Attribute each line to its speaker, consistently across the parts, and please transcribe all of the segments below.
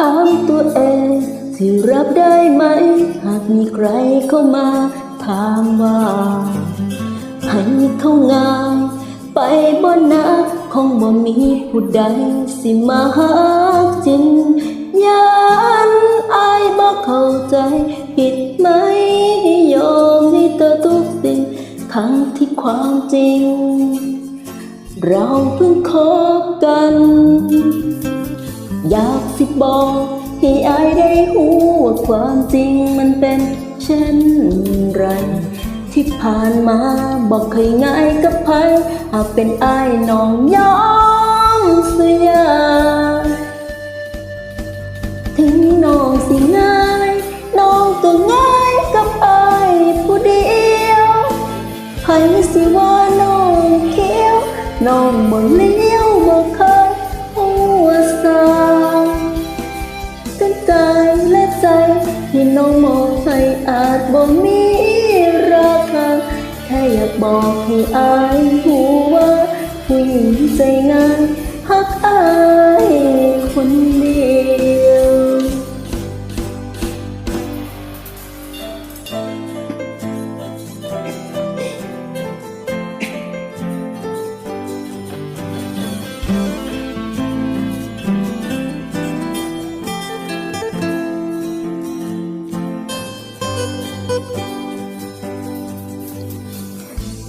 Speaker 1: ถามตัวเองสิรับได้ไหม หากมีใครเข้ามาถามว่า ให้เขาง่าย ไปบนนะคงบ่มีผู้ใดสิมาหาจริงยันอายบ่เข้าใจ ผิดไหมยอมให้เธอทุกสิ่ง ทั้งที่ความจริง เราเพิ่งคบกัน สิบอกให้อายได้หูว่าความจริงมันเป็นเช่นไร ที่ผ่านมาบอกเคยง่ายกับใครหากเป็นอายน้องยอมเสียถึงน้องสิง่าย น้องก็ง่ายกับอายผู้เดียวให้สิว่าน้องเขียว น้องบ่เลี้ยว ที่น้องมองให้อาจบ่มีราคาแค่อยากบอกให้อายหูว่าผู้หญิงใจง่าย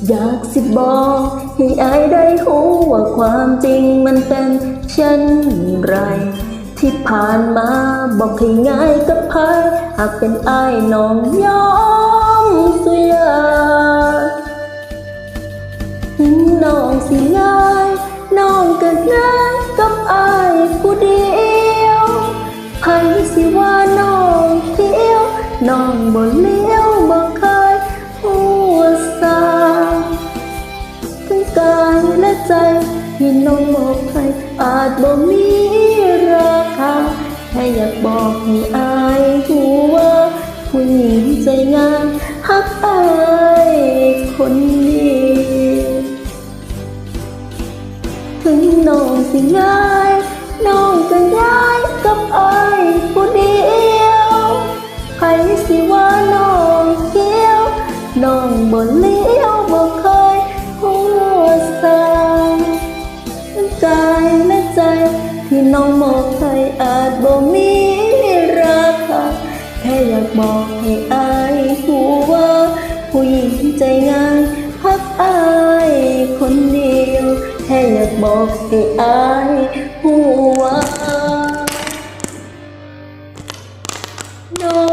Speaker 1: อยากสิบอกให้อายได้หูว่าความจริงมันเป็นเช่นไร ที่ผ่านมาบอกให้ง่ายกับใครหากเป็นอายน้องยอมสียถึงน้องสิง่ายน้องก็ง่ายกับอายผู้เดียวใครสิว่าน้องเที่ยวน้องบ่เลี ที่น้องมอบให้อาจบ่มีราคาแค่อยากบอกให้ กายและใจ ที่น้องมอบให้อาจบ่มีราคาแค่อยากบอกให้อายหูว่า ผู้หญิงใจง่ายพักอายคนเดียว แค่อยากบอกให้อายหูว่าน้อ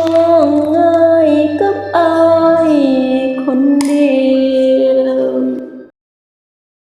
Speaker 1: งง่ายกับอายคนเดียว